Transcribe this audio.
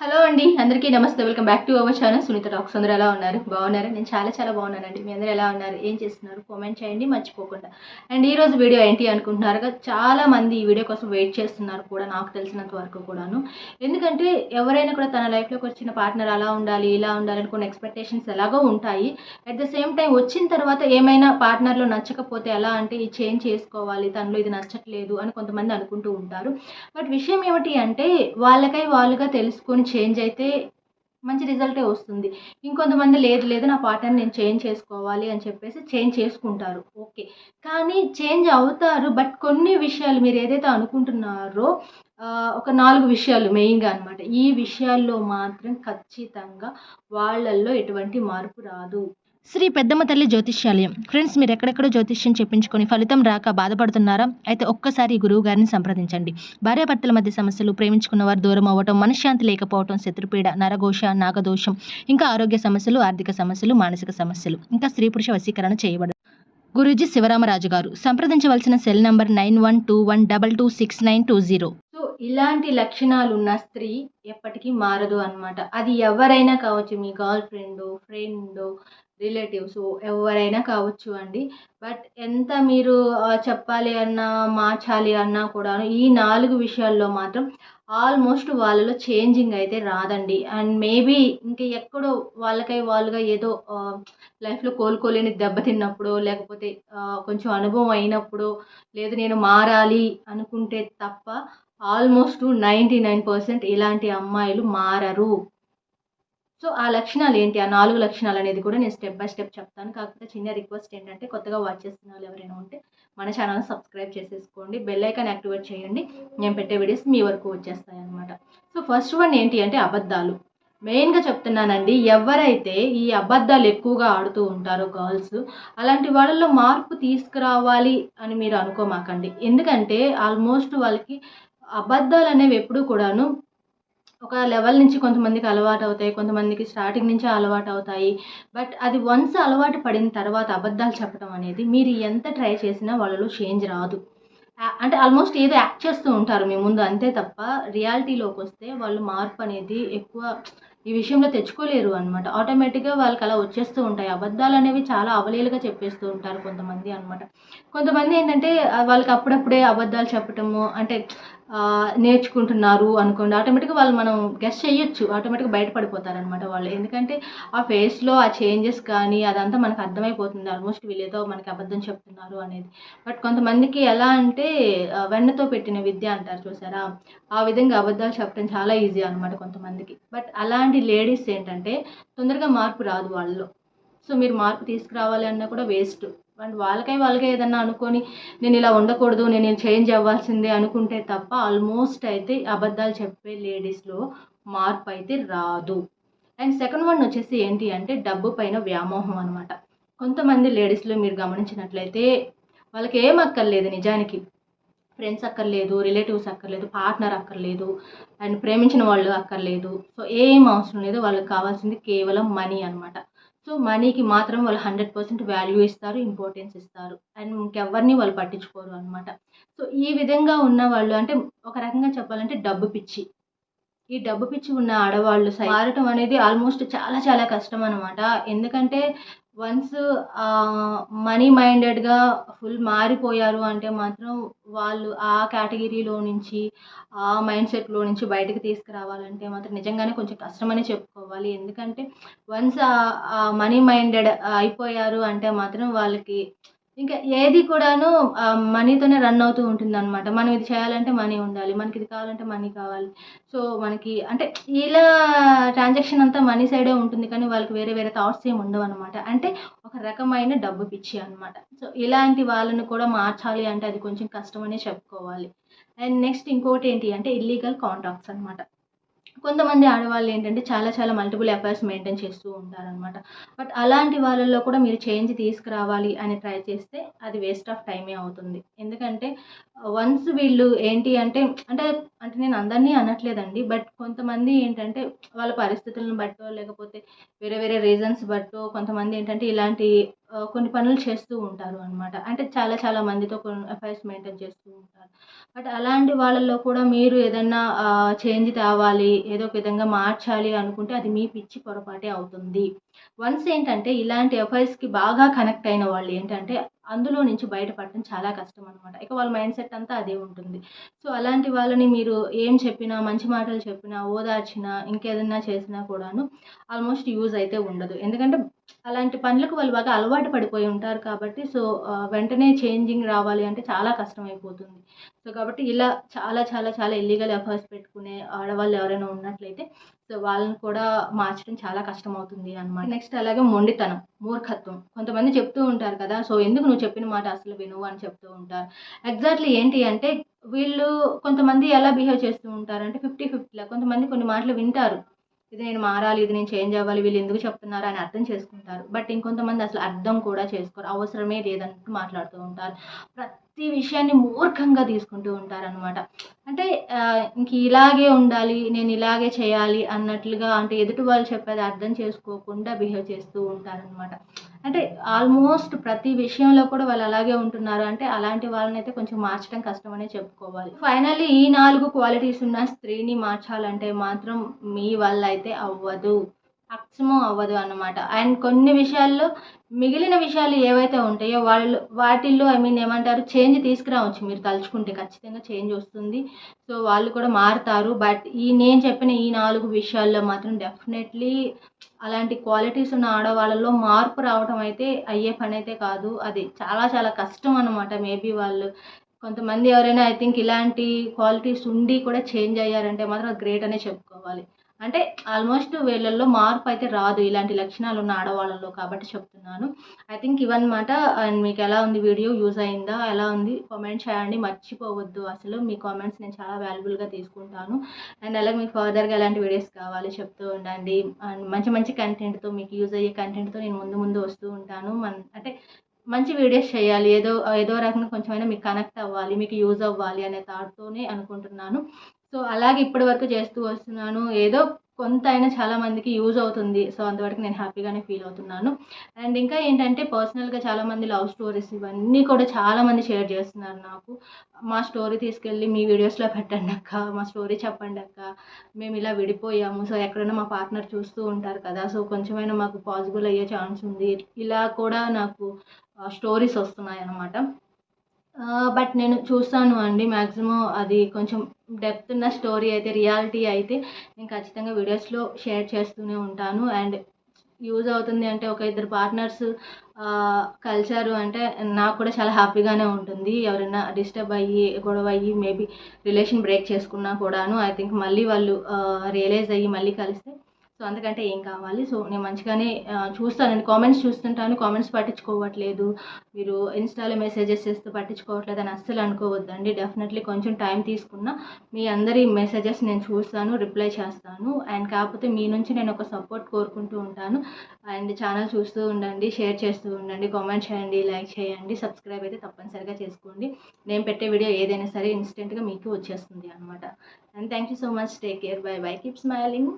Hello అండి అందరికీ నమస్తే. Welcome back to our channel. Sunitha talks. అందరూ ఎలా ఉన్నారు? బాగున్నారు? నేను చాలా చాలా బాగున్నానండి. మీ అందరూ ఎలా ఉన్నారు? ఏం చేస్తున్నారు? కామెంట్ చేయండి మర్చిపోకుండా. అండ్ ఈ రోజు వీడియో ఏంటి అనుకుంటున్నారుగా చాలా మంది ఈ వీడియో కోసం వెయిట్ చేస్తున్నారు కూడా నాకు తెలిసినంత వరకు కూడాను. ఎందుకంటే ఎవరైనా కూడా తన లైఫ్లోకి వచ్చిన పార్ట్నర్ అలా ఉండాలి ఇలా ఉండాలి అని కొన్ని ఎక్స్పెక్టేషన్స్ ఎలాగో ఉంటాయి. అట్ ద సేమ్ టైం వచ్చిన తర్వాత ఏమైనా పార్ట్నర్లో నచ్చకపోతే ఎలా అంటే ఈ చేంజ్ చేసుకోవాలి తనలో ఇది నచ్చట్లేదు అని కొంతమంది అనుకుంటూ ఉంటారు. బట్ విషయం ఏమిటి అంటే వాళ్ళకై వాళ్ళుగా తెలుసుకొని చేంజ్ అయితే మంచి రిజల్టే వస్తుంది. ఇంకొంతమంది లేదు లేదు నా పార్ట్నర్ నేను చేంజ్ చేసుకోవాలి అని చెప్పేసి చేంజ్ చేసుకుంటారు. ఓకే. కానీ చేంజ్ అవుతారు బట్ కొన్ని విషయాలు మీరు ఏదైతే అనుకుంటున్నారో ఒక నాలుగు విషయాలు మెయిన్గా అనమాట ఈ విషయాల్లో మాత్రం ఖచ్చితంగా వాళ్ళల్లో ఎటువంటి మార్పు రాదు. శ్రీ పెద్దమ్మ తల్లి జ్యోతిష్యాలయం. ఫ్రెండ్స్ మీరు ఎక్కడెక్కడో జ్యోతిష్యం చెప్పించుకొని ఫలితం రాక బాధపడుతున్నారా? అయితే ఒక్కసారి గురువు గారిని సంప్రదించండి. భార్యాభర్తల మధ్య సమస్యలు ప్రేమించుకున్న వారు దూరం అవ్వటం మనశ్శాంతి లేకపోవటం శత్రుపీడ నరఘోష నాగదోషం ఇంకా ఆరోగ్య సమస్యలు ఆర్థిక సమస్యలు మానసిక సమస్యలు ఇంకా స్త్రీ పురుష వశీకరణ చేయబడదు. గురూజీ శివరామరాజు గారు సంప్రదించవలసిన cell number nine one two one double two six nine two zero. So ఇలాంటి లక్షణాలు ఉన్న స్త్రీ ఎప్పటికీ మారదు అన్నమాట. అది ఎవరైనా కావచ్చు మీ గర్ల్ ఫ్రెండ్ ఫ్రెండ్ రిలేటివ్స్ ఎవరైనా కావచ్చు అండి. బట్ ఎంత మీరు చెప్పాలి అన్నా మార్చాలి అన్నా కూడా ఈ నాలుగు విషయాల్లో మాత్రం ఆల్మోస్ట్ వాళ్ళలో చేంజింగ్ అయితే రాదండి. అండ్ మేబీ ఇంకా ఎక్కడో వాళ్ళకై వాళ్ళుగా ఏదో లైఫ్లో కోలుకోలేని దెబ్బతిన్నప్పుడు లేకపోతే కొంచెం అనుభవం అయినప్పుడు లేదు నేను మారాలి అనుకుంటే తప్ప ఆల్మోస్ట్ నైంటీ నైన్ పర్సెంట్ ఇలాంటి అమ్మాయిలు మారరు. సో ఆ లక్షణాలు ఏంటి? ఆ నాలుగు లక్షణాలు అనేది కూడా నేను స్టెప్ బై స్టెప్ చెప్తాను. కాకపోతే చిన్న రిక్వెస్ట్ ఏంటంటే కొత్తగా వాచ్ చేస్తున్న వాళ్ళు ఎవరైనా ఉంటే మన ఛానల్ సబ్స్క్రైబ్ చేసేసుకోండి. బెల్ ఐకాన్ యాక్టివేట్ చేయండి. నేను పెట్టే వీడియోస్ మీ వరకు వచ్చేస్తాయి అనమాట సో ఫస్ట్ వన్ ఏంటి అంటే అబద్ధాలు. మెయిన్గా చెప్తున్నానండి ఎవరైతే ఈ అబద్ధాలు ఎక్కువగా ఆడుతూ ఉంటారో గర్ల్స్ అలాంటి వాళ్ళలో మార్పు తీసుకురావాలి అని మీరు అనుకోమాకండి. ఎందుకంటే ఆల్మోస్ట్ వాళ్ళకి అబద్ధాలు అనేవి ఎప్పుడూ కూడాను ఒక లెవెల్ నుంచి కొంతమందికి అలవాటు అవుతాయి కొంతమందికి స్టార్టింగ్ నుంచే అలవాటు అవుతాయి బట్ అది వన్స్ అలవాటు పడిన తర్వాత అబద్ధాలు చెప్పడం అనేది మీరు ఎంత ట్రై చేసినా వాళ్ళలో చేంజ్ రాదు. అంటే ఆల్మోస్ట్ ఏదో యాక్ట్ చేస్తూ ఉంటారు మీ ముందు అంతే తప్ప రియాలిటీలోకి వస్తే వాళ్ళు మార్పు అనేది ఎక్కువ ఈ విషయంలో తెచ్చుకోలేరు అనమాట ఆటోమేటిక్గా వాళ్ళకి అలా వచ్చేస్తూ ఉంటాయి. అబద్ధాలు అనేవి చాలా అవలేలుగా చెప్పేస్తూ ఉంటారు కొంతమంది అనమాట కొంతమంది ఏంటంటే వాళ్ళకి అప్పుడప్పుడే అబద్ధాలు చెప్పటము అంటే నేర్చుకుంటున్నారు అనుకోండి ఆటోమేటిక్గా వాళ్ళు మనం గెస్ట్ చేయొచ్చు. ఆటోమేటిక్గా బయటపడిపోతారు అనమాట వాళ్ళు. ఎందుకంటే ఆ ఫేస్లో ఆ చేంజెస్ కానీ అదంతా మనకు అర్థమైపోతుంది. ఆల్మోస్ట్ వీళ్ళేదో ఏదో మనకి అబద్ధం చెప్తున్నారు అనేది. బట్ కొంతమందికి ఎలా అంటే వెన్నతో పెట్టిన విద్య అంటారు చూసారా? ఆ విధంగా అబద్ధాలు చెప్పడం చాలా ఈజీ అనమాట కొంతమందికి. బట్ అలాంటి లేడీస్ ఏంటంటే తొందరగా మార్పు రాదు వాళ్ళలో. సో మీరు మార్పు తీసుకురావాలి అన్నా కూడా వేస్ట్ అండ్ వాళ్ళకై వాళ్ళకే ఏదన్నా అనుకొని నేను ఇలా ఉండకూడదు నేను చేంజ్ అవ్వాల్సిందే అనుకుంటే తప్ప ఆల్మోస్ట్ అయితే అబద్ధాలు చెప్పే లేడీస్లో మార్పు అయితే రాదు. అండ్ సెకండ్ వన్ వచ్చేసి ఏంటి అంటే డబ్బు పైన వ్యామోహం అనమాట కొంతమంది లేడీస్లో మీరు గమనించినట్లయితే వాళ్ళకి ఏం అక్కర్లేదు నిజానికి. ఫ్రెండ్స్ అక్కర్లేదు రిలేటివ్స్ అక్కర్లేదు పార్ట్నర్ అక్కర్లేదు అండ్ ప్రేమించిన వాళ్ళు అక్కర్లేదు. సో ఏం అవసరం లేదు వాళ్ళకి కావాల్సింది కేవలం మనీ అనమాట సో మనీకి మాత్రం వాళ్ళు హండ్రెడ్ పర్సెంట్ వాల్యూ ఇస్తారు ఇంపార్టెన్స్ ఇస్తారు. అండ్ ఇంకెవరిని వాళ్ళు పట్టించుకోరు అనమాట సో ఈ విధంగా ఉన్న వాళ్ళు అంటే ఒక రకంగా చెప్పాలంటే డబ్బు పిచ్చి. ఈ డబ్బు పిచ్చి ఉన్న ఆడవాళ్ళు సై- మారటం అనేది ఆల్మోస్ట్ చాలా చాలా కష్టం అనమాట ఎందుకంటే వన్స్ మనీ మైండెడ్గా ఫుల్ మారిపోయారు అంటే మాత్రం వాళ్ళు ఆ కేటగిరీలో నుంచి ఆ మైండ్ సెట్లో నుంచి బయటకు తీసుకురావాలంటే మాత్రం నిజంగానే కొంచెం కష్టమని చెప్పుకోవాలి. ఎందుకంటే వన్స్ మనీ మైండెడ్ అయిపోయారు అంటే మాత్రం వాళ్ళకి ఇంకా ఏది కూడాను మనీతోనే రన్ అవుతూ ఉంటుంది అనమాట మనం ఇది చేయాలంటే మనీ ఉండాలి. మనకి ఇది కావాలంటే మనీ కావాలి. సో మనకి అంటే ఇలా ట్రాన్సాక్షన్ అంతా మనీ సైడే ఉంటుంది కానీ వాళ్ళకి వేరే వేరే థాట్స్ ఏమి ఉండవు అనమాట అంటే ఒక రకమైన డబ్బు పిచ్చి అనమాట సో ఇలాంటి వాళ్ళని కూడా మార్చాలి అంటే అది కొంచెం కష్టమనే చెప్పుకోవాలి. అండ్ నెక్స్ట్ ఇంకోటి ఏంటి అంటే ఇల్లీగల్ కాంటాక్ట్స్ అనమాట కొంతమంది ఆడవాళ్ళు ఏంటంటే చాలా చాలా మల్టిపుల్ అఫైర్స్ మెయింటైన్ చేస్తూ ఉంటారనమాట బట్ అలాంటి వాళ్ళల్లో కూడా మీరు చేంజ్ తీసుకురావాలి అని ట్రై చేస్తే అది వేస్ట్ ఆఫ్ టైమే అవుతుంది. ఎందుకంటే వన్స్ వీళ్ళు ఏంటి అంటే అంటే అంటే నేను అందరినీ అనట్లేదండి బట్ కొంతమంది ఏంటంటే వాళ్ళ పరిస్థితులను బట్టో లేకపోతే వేరే వేరే రీజన్స్ బట్టో కొంతమంది ఏంటంటే ఇలాంటి కొన్ని పనులు చేస్తూ ఉంటారు అనమాట అంటే చాలా చాలా మందితో కొన్ని అఫైర్స్ మెయింటైన్ చేస్తూ ఉంటారు. బట్ అలాంటి వాళ్ళల్లో కూడా మీరు ఏదన్నా చేంజ్ తేవాలి ఏదో ఒక విధంగా మార్చాలి అనుకుంటే అది మీ పిచ్చి పొరపాటే అవుతుంది. వన్స్ ఏంటంటే ఇలాంటి అఫైర్స్కి బాగా కనెక్ట్ అయిన వాళ్ళు ఏంటంటే అందులో నుంచి బయటపడటం చాలా కష్టం అనమాట ఇక వాళ్ళ మైండ్ సెట్ అంతా అదే ఉంటుంది. సో అలాంటి వాళ్ళని మీరు ఏం చెప్పినా మంచి మాటలు చెప్పినా ఓదార్చినా ఇంకేదన్నా చేసినా కూడాను ఆల్మోస్ట్ యూజ్ అయితే ఉండదు. ఎందుకంటే అలాంటి పనులకు వాళ్ళు బాగా అలవాటు పడిపోయి ఉంటారు కాబట్టి సో వెంటనే చేంజింగ్ రావాలి అంటే చాలా కష్టం అయిపోతుంది. సో కాబట్టి ఇలా చాలా చాలా చాలా ఇల్లీగల్ ఎఫర్ట్స్ పెట్టుకునే ఆడవాళ్ళు ఎవరైనా ఉన్నట్లయితే వాళ్ళని కూడా మార్చడం చాలా కష్టం అవుతుంది అనమాట నెక్స్ట్ అలాగే మొండితనం మూర్ఖత్వం. కొంతమంది చెప్తూ ఉంటారు కదా సో ఎందుకు నువ్వు చెప్పిన మాట అసలు వినువు అని చెప్తూ ఉంటారు. ఎగ్జాక్ట్లీ ఏంటి అంటే వీళ్ళు కొంతమంది ఎలా బిహేవ్ చేస్తూ ఉంటారు అంటే ఫిఫ్టీ ఫిఫ్టీలా కొంతమంది కొన్ని మాటలు వింటారు. ఇది నేను మారాలి ఇది నేను చేంజ్ అవ్వాలి వీళ్ళు ఎందుకు చెప్తున్నారు అని అర్థం చేసుకుంటారు. బట్ ఇంకొంతమంది అసలు అర్థం కూడా చేసుకోరు అవసరమే లేదన్నట్టు మాట్లాడుతూ ఉంటారు. ప్రతి విషయాన్ని మూర్ఖంగా తీసుకుంటూ ఉంటారనమాట అంటే ఇంక ఇలాగే ఉండాలి నేను ఇలాగే చేయాలి అన్నట్లుగా అంటే ఎదుటి వాళ్ళు చెప్పేది అర్థం చేసుకోకుండా బిహేవ్ చేస్తూ ఉంటారనమాట అంటే ఆల్మోస్ట్ ప్రతి విషయంలో కూడా వాళ్ళు అలాగే ఉంటున్నారు. అంటే అలాంటి వాళ్ళని అయితే కొంచెం మార్చడం కష్టమనే చెప్పుకోవాలి. ఫైనల్లీ ఈ నాలుగు క్వాలిటీస్ ఉన్న స్త్రీని మార్చాలంటే మాత్రం మీ వల్ల అయితే అవ్వదు. అక్షమం అవ్వదు అన్నమాట. అండ్ కొన్ని విషయాల్లో మిగిలిన విషయాలు ఏవైతే ఉంటాయో వాళ్ళు వాటిల్లో ఐ మీన్ ఏమంటారు చేంజ్ తీసుకురావచ్చు. మీరు తలుచుకుంటే ఖచ్చితంగా చేంజ్ వస్తుంది. సో వాళ్ళు కూడా మారుతారు. బట్ ఈ నేను చెప్పిన ఈ నాలుగు విషయాల్లో మాత్రం డెఫినెట్లీ అలాంటి క్వాలిటీస్ ఉన్న ఆడవాళ్ళలో మార్పు రావడం అయితే అయ్యే పని అయితే కాదు. అది చాలా చాలా కష్టం అనమాట మేబీ వాళ్ళు కొంతమంది ఎవరైనా ఐ థింక్ ఇలాంటి క్వాలిటీస్ ఉండి కూడా చేంజ్ అయ్యారంటే మాత్రం గ్రేట్ అనే చెప్పుకోవాలి. అంటే ఆల్మోస్ట్ వీళ్ళల్లో మార్పు అయితే రాదు. ఇలాంటి లక్షణాలు ఉన్న ఆడవాళ్ళలో కాబట్టి చెప్తున్నాను. ఐ థింక్ ఇవన్నమాట అండ్ మీకు ఎలా ఉంది వీడియో? యూజ్ అయిందా? ఎలా ఉంది? కామెంట్ చేయండి. మర్చిపోవద్దు. అసలు మీ కామెంట్స్ నేను చాలా వాల్యుబుల్గా తీసుకుంటాను. అండ్ అలాగే మీకు ఫర్దర్గా ఎలాంటి వీడియోస్ కావాలి చెప్తూ ఉండండి. అండ్ మంచి మంచి కంటెంట్తో మీకు యూజ్ అయ్యే కంటెంట్తో నేను ముందు ముందు వస్తూ ఉంటాను. మన అంటే మంచి వీడియోస్ చేయాలి. ఏదో ఏదో రకంగా కొంచెమైనా మీకు కనెక్ట్ అవ్వాలి మీకు యూజ్ అవ్వాలి అనే థాట్తోనే అనుకుంటున్నాను. సో అలాగే ఇప్పటి వరకు చేస్తూ వస్తున్నాను. ఏదో కొంత అయినా చాలా మందికి యూజ్ అవుతుంది. సో అంతవరకు నేను హ్యాపీగానే ఫీల్ అవుతున్నాను. అండ్ ఇంకా ఏంటంటే పర్సనల్గా చాలా మంది లవ్ స్టోరీస్ ఇవన్నీ కూడా చాలా మంది షేర్ చేస్తున్నారు నాకు. మా స్టోరీ తీసుకెళ్ళి మీ వీడియోస్లో పెట్టండి అక్క. మా స్టోరీ చెప్పండి అక్క. మేము ఇలా విడిపోయాము. సో ఎక్కడైనా మా పార్ట్నర్ చూస్తూ ఉంటారు కదా. సో కొంచెమైనా మాకు పాసిబుల్ అయ్యే ఛాన్స్ ఉంది. ఇలా కూడా నాకు స్టోరీస్ వస్తున్నాయి అన్నమాట బట్ నేను చూస్తాను అండి మ్యాక్సిమం అది కొంచెం డెప్త్ ఉన్న స్టోరీ అయితే రియాలిటీ అయితే నేను ఖచ్చితంగా వీడియోస్లో షేర్ చేస్తూనే ఉంటాను. అండ్ యూజ్ అవుతుంది అంటే ఒక ఇద్దరు పార్ట్నర్స్ కలిసారు అంటే నాకు కూడా చాలా హ్యాపీగానే ఉంటుంది. ఎవరైనా డిస్టర్బ్ అయ్యి గొడవ అయ్యి మేబీ రిలేషన్ బ్రేక్ చేసుకున్నా కూడాను. ఐ థింక్ మళ్ళీ వాళ్ళు రియలైజ్ అయ్యి మళ్ళీ కలిస్తే సో అందుకంటే ఏం కావాలి? సో నేను మంచిగానే చూస్తానండి. కామెంట్స్ చూస్తుంటాను. కామెంట్స్ పట్టించుకోవట్లేదు. మీరు ఇన్స్టాలో మెసేజెస్ చేస్తూ పట్టించుకోవట్లేదు అని అస్సలు అనుకోవద్దండి. డెఫినెట్లీ కొంచెం టైం తీసుకున్న మీ అందరి మెసేజెస్ నేను చూస్తాను రిప్లై చేస్తాను. అండ్ కాకపోతే మీ నుంచి నేను ఒక సపోర్ట్ కోరుకుంటూ ఉంటాను. అండ్ ఛానల్ చూస్తూ ఉండండి షేర్ చేస్తూ ఉండండి కామెంట్ చేయండి లైక్ చేయండి సబ్స్క్రైబ్ అయితే తప్పనిసరిగా చేసుకోండి. నేను పెట్టే వీడియో ఏదైనా సరే ఇన్స్టెంట్గా మీకు వచ్చేస్తుంది అనమాట and thank you so much take care bye bye keep smiling